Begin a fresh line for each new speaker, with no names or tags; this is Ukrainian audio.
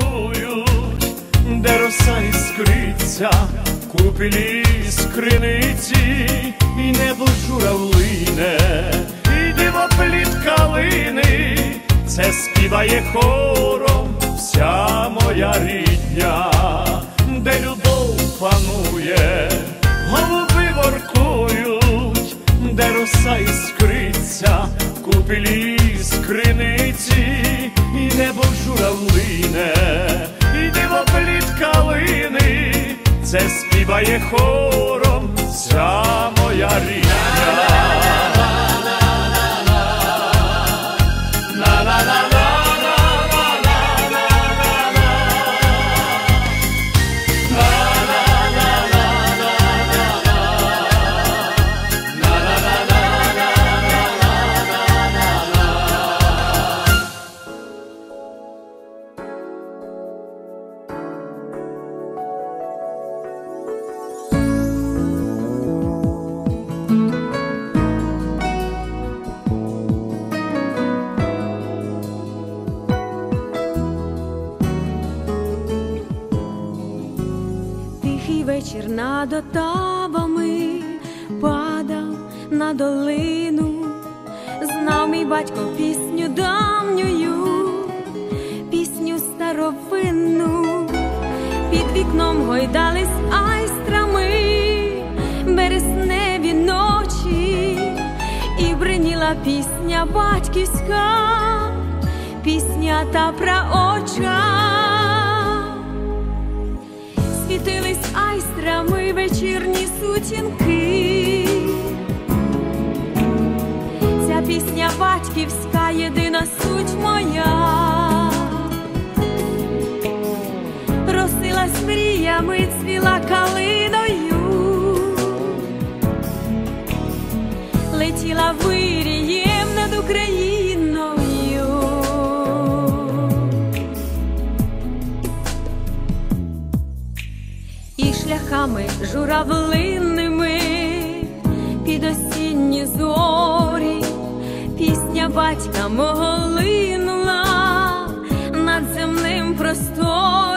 воркують, де роса іскриться, купілі скриниці, і небо журавлине, і діво плід калини, це співає хором вся моя рідня, де любов панує, голуби воркують, де роса іскриться, купілі скриниці, і небо Sesky baje chórom, samo jarinja.
Тихий вечір над отавами падав на долину, знав мій батько пісню давнюю, пісню старовинну, під вікном гойдались айстрами, бересневі ночі, і бриніла пісня батьківська, пісня та праоча світились айстрами вечірні сутінки. Ця пісня батьківська, єдина суть моя. Росилась мріями, цвіла калиною, летіла вирієм і шляхами журавлинними. Під осінні зорі, пісня батька мого линула над земним простором,